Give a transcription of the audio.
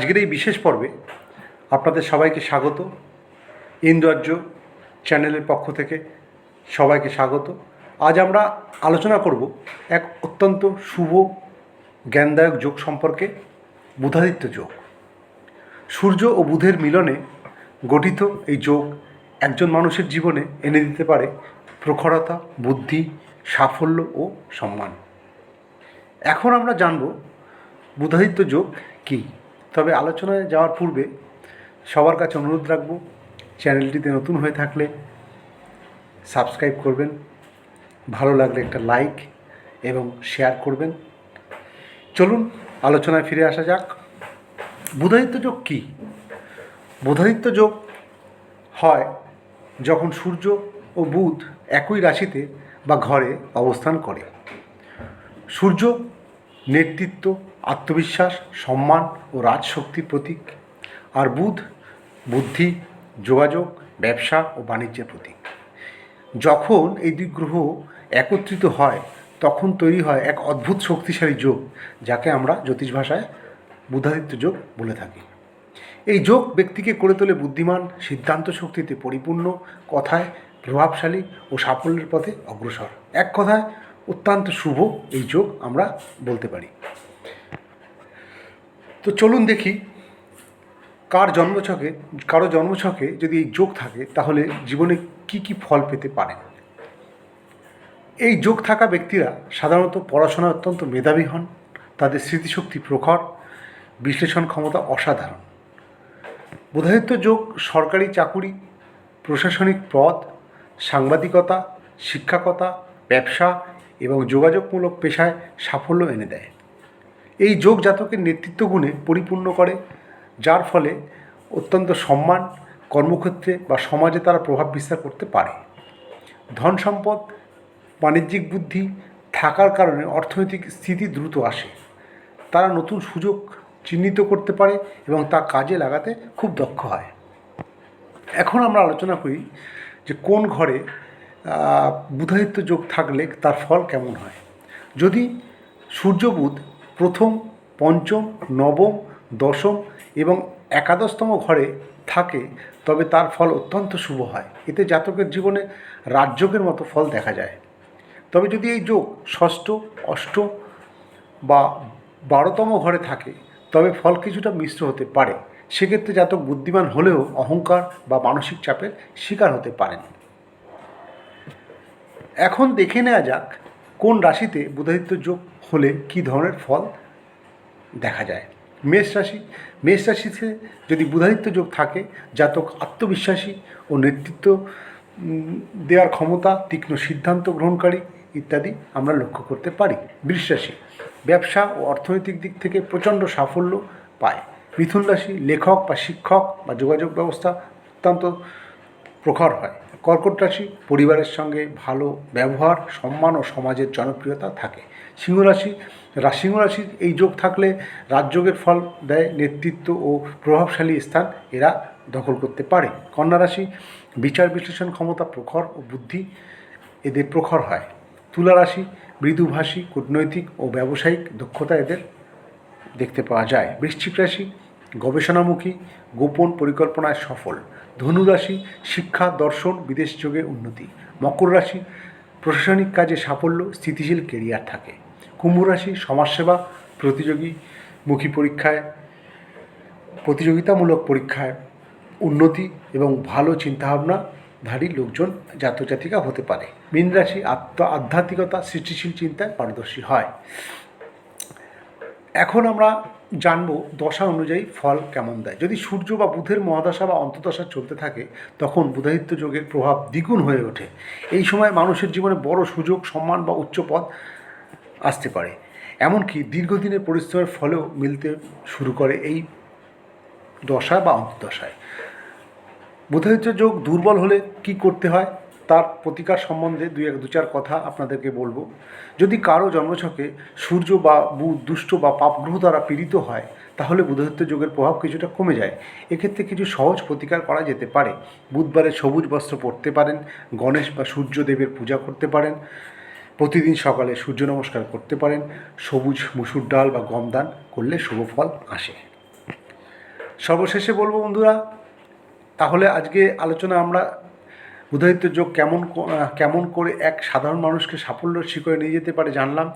আজকের এই বিশেষ পর্বে আপনাদের সবাইকে স্বাগত। ইন্দ্রাজ্য চ্যানেলের পক্ষ থেকে সবাইকে স্বাগত। আজ আমরা আলোচনা করব এক অত্যন্ত শুভ, জ্ঞানদায়ক যোগ সম্পর্কে, বুধাদিত্য যোগ। সূর্য ও বুধের মিলনে গঠিত এই যোগ একজন মানুষের জীবনে এনে দিতে পারে প্রখরতা, বুদ্ধি, সাফল্য ও সম্মান। এখন আমরা জানব বুধাদিত্য যোগ কী। তবে আলোচনায় যাওয়ার পূর্বে সবার কাছে অনুরোধ রাখব, চ্যানেলটিতে নতুন হয়ে থাকলে সাবস্ক্রাইব করবেন, ভালো লাগলে একটা লাইক এবং শেয়ার করবেন। চলুন, আলোচনায় ফিরে আসা যাক। বুধাদিত্য যোগ কী? বুধাদিত্য যোগ হয় যখন সূর্য ও বুধ একই রাশিতে বা ঘরে অবস্থান করে। সূর্য নেতৃত্ব আত্মবিশ্বাস, সম্মান ও রাজশক্তির প্রতীক। আর বুধ, বুদ্ধি, যোগাযোগ, ব্যবসা ও বাণিজ্যের প্রতীক। যখন এই দুই গ্রহ একত্রিত হয়, তখন তৈরি হয় এক অদ্ভুত শক্তিশালী যোগ, যাকে আমরা জ্যোতিষ ভাষায় বুধাদিত্য যোগ বলে থাকি। এই যোগ ব্যক্তিকে করে তোলে বুদ্ধিমান, সিদ্ধান্ত শক্তিতে পরিপূর্ণ, কথায় প্রভাবশালী ও সাফল্যের পথে অগ্রসর। এক কথায় অত্যন্ত শুভ এই যোগ আমরা বলতে পারি। তো চলুন দেখি কার জন্মছকে, কারও জন্মছকে যদি এই যোগ থাকে, তাহলে জীবনে কি কি ফল পেতে পারেন এই যোগ থাকা ব্যক্তিরা সাধারণত পড়াশোনায় অত্যন্ত মেধাবী হন, তাদের স্মৃতিশক্তি প্রখর, বিশ্লেষণ ক্ষমতা অসাধারণ। বোধায়িত্ব যোগ সরকারি চাকুরি, প্রশাসনিক পদ, সাংবাদিকতা, শিক্ষাকতা, ব্যবসা এবং যোগাযোগমূলক পেশায় সাফল্য এনে দেয়। এই যোগ জাতকের নেতৃত্ব গুণে পরিপূর্ণ করে, যার ফলে অত্যন্ত সম্মান, কর্মক্ষেত্রে বা সমাজে তারা প্রভাব বিস্তার করতে পারে। ধন সম্পদ, বাণিজ্যিক বুদ্ধি থাকার কারণে অর্থনৈতিক স্থিতি দ্রুত আসে। তারা নতুন সুযোগ চিহ্নিত করতে পারে এবং তা কাজে লাগাতে খুব দক্ষ হয়। এখন আমরা আলোচনা করি যে কোন ঘরে বুধাদিত্য যোগ থাকলে তার ফল কেমন হয়। যদি সূর্য বুধ প্রথম, পঞ্চম, নবম, দশম এবং একাদশতম ঘরে থাকে, তবে তার ফল অত্যন্ত শুভ হয়। এতে জাতকের জীবনে রাজযোগের মতো ফল দেখা যায়। তবে যদি এই যোগ ষষ্ঠ অষ্ট বা বারোতম ঘরে থাকে, তবে ফল কিছুটা মিশ্র হতে পারে। সেক্ষেত্রে জাতক বুদ্ধিমান হলেও অহংকার বা মানসিক চাপের শিকার হতে পারেন। এখন দেখে নেওয়া যাক কোন রাশিতে বুধাদিত্য যোগ হলে কী ধরনের ফল দেখা যায়? মেষ রাশি। মেষ রাশিতে যদি বুধাদিত্য যোগ থাকে, জাতক আত্মবিশ্বাসী ও নেতৃত্ব দেওয়ার ক্ষমতা, তীক্ষ্ণ সিদ্ধান্ত গ্রহণকারী ইত্যাদি আমরা লক্ষ্য করতে পারি। রাশি। ব্যবসা ও অর্থনৈতিক দিক থেকে প্রচণ্ড সাফল্য পায়। মিথুন রাশি লেখক বা শিক্ষক বা যোগাযোগ ব্যবস্থা অত্যন্ত প্রখর হয়। কর্কট রাশি পরিবারের সঙ্গে ভালো ব্যবহার, সম্মান ও সমাজের জনপ্রিয়তা থাকে। সিংহ রাশি সিংহ রাশির এই যোগ থাকলে রাজযোগের ফল দেয়, নেতৃত্ব ও প্রভাবশালী স্থান এরা দখল করতে পারে। কন্যা রাশি, বিচার বিশ্লেষণ ক্ষমতা প্রখর ও বুদ্ধি এদের প্রখর হয়। তুলা রাশি, মৃদুভাষী, কূটনৈতিক ও ব্যবসায়িক দক্ষতা এদের দেখতে পাওয়া যায়। বৃশ্চিক রাশি গবেষণামুখী, গোপন পরিকল্পনায় সফল। ধনুরাশি শিক্ষা, দর্শন, বিদেশ যোগে উন্নতি। মকর রাশি, প্রশাসনিক কাজে সাফল্য, স্থিতিশীল কেরিয়ার থাকে। কুম্ভ রাশি, সমাজসেবা, প্রতিযোগী, মুখী পরীক্ষায়, প্রতিযোগিতামূলক পরীক্ষায় উন্নতি এবং ভালো চিন্তাভাবনাধারী লোকজন, জাতজাতিকা হতে পারে। মীন রাশি, আত্ম আধ্যাত্মিকতা, সৃষ্টিশীল চিন্তায় পারদর্শী হয়। এখন আমরা জানব দশা অনুযায়ী ফল কেমন দেয়। যদি সূর্য বা বুধের মহাদশা বা অন্তদশা চলতে থাকে, তখন বুধাদিত্য যোগের প্রভাব দ্বিগুণ হয়ে ওঠে। এই সময় মানুষের জীবনে বড় সুযোগ, সম্মান বা উচ্চ পদ আসতে পারে। এমনকি দীর্ঘদিনের পরিশ্রমের ফলেও মিলতে শুরু করে এই দশা বা অন্তদশায় বুধাদিত্য যোগ দুর্বল হলে কি করতে হয়? তার প্রতিকার সম্বন্ধে দুই এক দু চার কথা আপনাদেরকে বলব। যদি কারও জন্মছকে সূর্য বা বুধ, দুষ্ট বা পাপগ্রহ দ্বারা পীড়িত হয়, তাহলে বুধাদিত্য যোগের প্রভাব কিছুটা কমে যায়। এক্ষেত্রে কিছু সহজ প্রতিকার করা যেতে পারে। বুধবারে সবুজ বস্ত্র পরতে পারেন, গণেশ বা সূর্যদেবের পূজা করতে পারেন, প্রতিদিন সকালে সূর্য নমস্কার করতে পারেন, সবুজ মুসুর ডাল বা গম দান করলে শুভ ফল আসে। সর্বশেষে বলব বন্ধুরা, তাহলে আজকে আলোচনা আমরা বুধায়িত্ব যোগ কেমন কেমন করে এক সাধারণ মানুষকে সাফল্যের শিখরে নিয়ে যেতে পারে জানলাম।